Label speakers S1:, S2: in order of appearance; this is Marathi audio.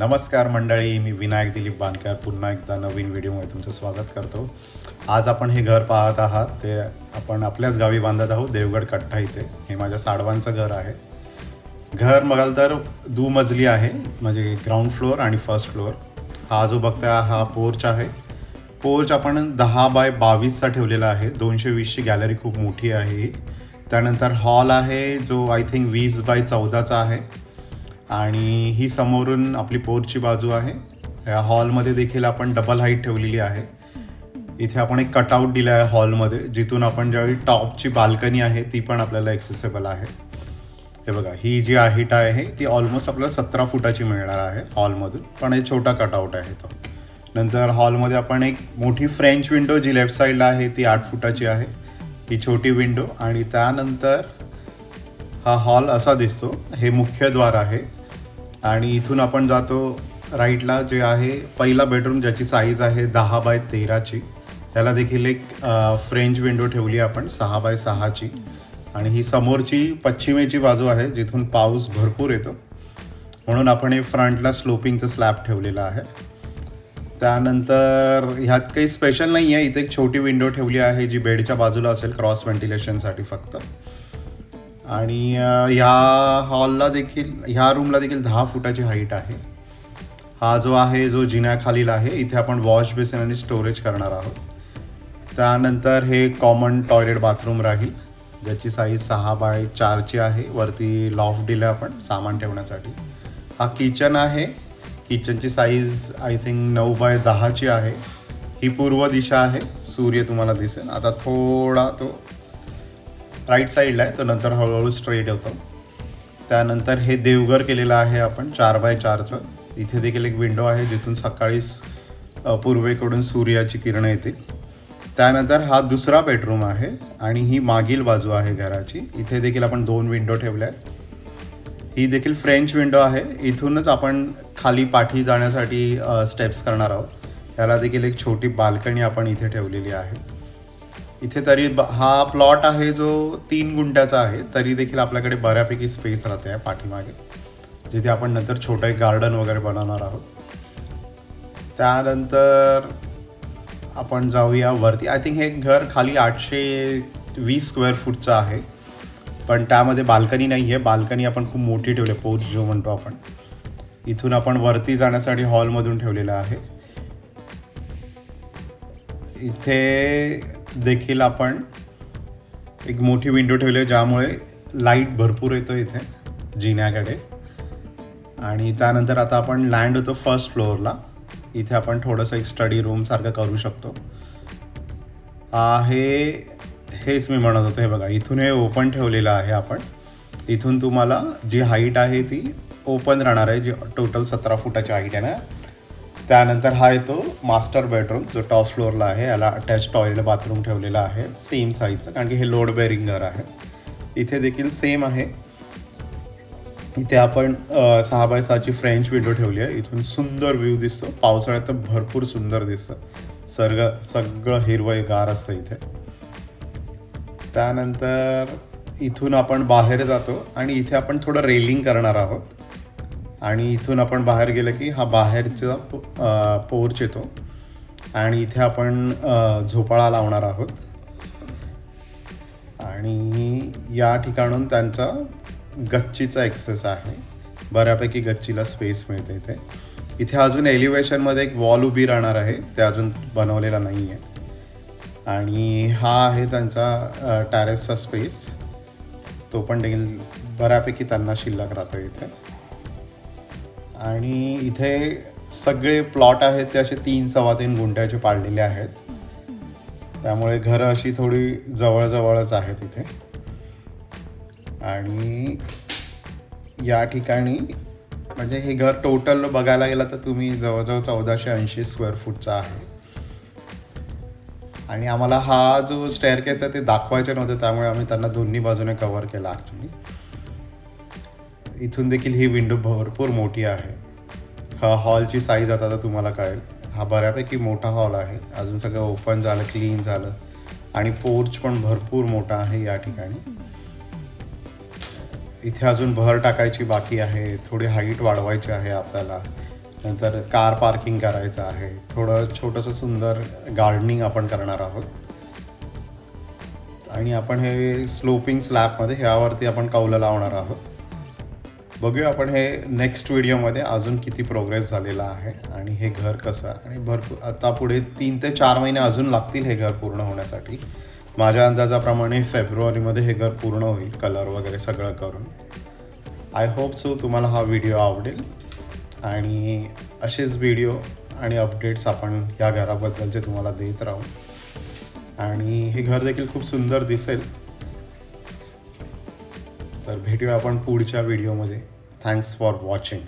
S1: नमस्कार मंडळी मी विनायक दिलीप बांदकर. पुन्हा एकदा नवीन व्हिडिओमध्ये तुमचं स्वागत करतो. आज आपण हे घर पाहत आहात ते आपण आपल्याच गावी बांधत आहोत देवगड कट्टा इथे. हे माझ्या साडवांचं घर आहे. घर बघाल तर दुमजली आहे म्हणजे ग्राउंड फ्लोअर आणि फर्स्ट फ्लोअर हा जो बघता हा पोर्च आहे. पोर्च आपण दहा बाय बावीसचा ठेवलेला आहे. दोनशे वीसची गॅलरी खूप मोठी आहे ही. त्यानंतर हॉल आहे जो आय थिंक वीस बाय चौदाचा आहे. आणि ही समोरून आपली पोरची बाजू आहे. या हॉलमध्ये देखील आपण डबल हाईट ठेवलेली आहे. इथे आपण एक कटआउट दिला आहे हॉलमध्ये जिथून आपण ज्यावेळी टॉपची बाल्कनी आहे ती पण आपल्याला एक्सेसेबल आहे. हे बघा ही जी हाईट आहे ती ऑलमोस्ट आपल्याला सतरा फुटाची मिळणार आहे हॉलमधून. पण हे छोटा कटआउट आहे तो. नंतर हॉलमध्ये आपण एक मोठी फ्रेंच विंडो जी लेफ्ट साईडला आहे ती आठ फुटाची आहे. ही छोटी विंडो आणि त्यानंतर हा हॉल असा दिसतो. हे मुख्य द्वार आहे. आणि इथून आपण जातो राईटला जे आहे पहिला बेडरूम ज्याची साईज आहे दहा बाय तेराची. त्याला देखील एक फ्रेंच विंडो ठेवली आपण सहा बाय सहाची. आणि ही समोरची पश्चिमेची बाजू आहे जिथून पाऊस भरपूर येतो. म्हणून आपण हे फ्रंटला स्लोपिंगचं स्लॅब ठेवलेलं आहे. त्यानंतर ह्यात काही स्पेशल नाही आहे इथे एक छोटी विंडो ठेवली आहे जी बेडच्या बाजूला असेल क्रॉस व्हेंटिलेशनसाठी फक्त. आणि ह्या हॉलला देखील ह्या रूमला देखील दहा फुटाची हाईट आहे. हा जो आहे जो जिन्याखालील आहे इथे आपण वॉश बेसिन आणि स्टोरेज करणार आहोत. त्यानंतर हे कॉमन टॉयलेट बाथरूम राहील ज्याची साईज सहा बाय चारची आहे. वरती लॉफ्ट दिलं आपण सामान ठेवण्यासाठी. हा किचन आहे. किचनची साईज आय थिंक नऊ बाय दहाची आहे. ही पूर्व दिशा आहे. सूर्य तुम्हाला दिसेल. आता थोडा तो राईट साईडला आहे तो नंतर हळूहळू स्ट्रेट होतो त्यानंतर हे देवघर केलेलं आहे आपण चार बाय चारचं. इथे देखील एक विंडो आहे जिथून सकाळीच पूर्वेकडून सूर्याची किरणं येतील. त्यानंतर हा दुसरा बेडरूम आहे आणि ही मागील बाजू आहे घराची. इथे देखील आपण दोन विंडो ठेवल्या आहेत. ही देखील फ्रेंच विंडो आहे. इथूनच आपण खाली पाठी जाण्यासाठी स्टेप्स करणार आहोत. त्याला देखील एक छोटी बाल्कनी आपण इथे ठेवलेली आहे. इथे तरी ब- हा प्लॉट आहे जो तीन गुंठ्याचा आहे तरी देखील आपल्याकडे बऱ्यापैकी स्पेस राहते आहे पाठीमागे. जिथे आपण नंतर छोटं एक गार्डन वगैरे बनवणार आहोत. त्यानंतर आपण जाऊया वरती. आय थिंक हे घर खाली आठशे वीस स्क्वेअर फूटचं आहे. पण त्यामध्ये बाल्कनी नाही आहे बाल्कनी आपण खूप मोठी ठेवली आहे. पोच जो म्हणतो आपण. इथून आपण वरती जाण्यासाठी हॉलमधून ठेवलेलं आहे. इथे देखील आपण एक मोठी विंडो ठेवली आहे ज्यामुळे लाइट भरपूर येतो इथे जिन्याकडे. आणि त्यानंतर आता आपण लँड होतो फर्स्ट फ्लोअरला इथे आपण थोडंसं एक स्टडी रूम सारखं करू शकतो. आहे हेच मी म्हणत होतो हे बघा इथून हे ओपन ठेवलेलं आहे आपण. इथून तुम्हाला जी हाईट आहे ती ओपन राहणार आहे जी टोटल सतरा फुटाची हाईट आहे ना त्यानंतर हा येतो मास्टर बेडरूम जो टॉप फ्लोअरला आहे. याला अटॅच टॉयलेट बाथरूम ठेवलेला आहे. सेम साईजचं कारण की हे लोड बेअरिंग घर आहे. इथे देखील सेम आहे. इथे आपण सहा बाय सहाची फ्रेंच विंडो ठेवली आहे. इथून सुंदर व्ह्यू दिसतो. पावसाळ्यात तर भरपूर सुंदर दिसतं. सर्ग सगळं हिरवं गार असतं इथे. त्यानंतर इथून आपण बाहेर जातो आणि इथे आपण थोडं रेलिंग करणार आहोत. आणि इथून आपण बाहेर गेलं की हा बाहेरचा पो पोर्च येतो. आणि इथे आपण झोपाळा लावणार आहोत. आणि या ठिकाणून त्यांचा गच्चीचा एक्सेस आहे. बऱ्यापैकी गच्चीला स्पेस मिळते इथे. इथे अजून एलिव्हेशनमध्ये एक वॉल उभी राहणार आहे. ते अजून बनवलेला नाही आहे आणि हा आहे त्यांचा टॅरेसचा स्पेस तो पण देखील बऱ्यापैकी त्यांना शिल्लक राहतो इथे. आणि इथे सगळे प्लॉट आहेत ते असे तीन सव्वा तीन गुंठ्याचे पाडलेले आहेत. त्यामुळे घरं अशी थोडी जवळजवळच आहेत इथे. आणि या ठिकाणी म्हणजे हे घर टोटल बघायला गेलं तर तुम्ही जवळजवळ चौदाशे ऐंशी स्क्वेअर फूटचा आहे. आणि आम्हाला हा जो स्टेअरकेस आहे ते दाखवायचे नव्हते त्यामुळे आम्ही त्यांना दोन्ही बाजूने कव्हर केला ॲक्च्युली इथून देखील ही विंडो भरपूर मोठी आहे. हा हॉलची साईज आता तर तुम्हाला कळेल. हा बऱ्यापैकी मोठा हॉल आहे. अजून सगळं ओपन झालं क्लीन झालं. आणि पोर्च पण भरपूर मोठा आहे या ठिकाणी. इथे अजून भर टाकायची बाकी आहे. थोडी हाईट वाढवायची आहे आपल्याला. नंतर कार पार्किंग करायचं आहे. थोडं छोटंसं सुंदर गार्डनिंग आपण करणार आहोत. आणि आपण हे स्लोपिंग स्लॅबमध्ये ह्यावरती आपण कौलं लावणार आहोत. बघूया आपण हे नेक्स्ट व्हिडिओमध्ये अजून किती प्रोग्रेस झालेला आहे आणि हे घर कसं आणि भरपूर आता पुढे तीन ते चार महिने अजून लागतील हे घर पूर्ण होण्यासाठी. माझ्या अंदाजाप्रमाणे फेब्रुवारीमध्ये हे घर पूर्ण होईल कलर वगैरे सगळं करून. आय होप सो तुम्हाला हा व्हिडिओ आवडेल. आणि असेच व्हिडिओ आणि अपडेट्स आपण या घराबद्दलचे तुम्हाला देत राहू. आणि हे घर देखील खूप सुंदर दिसेल. तर भेटूया आपण पुढच्या व्हिडिओमध्ये. Thanks for watching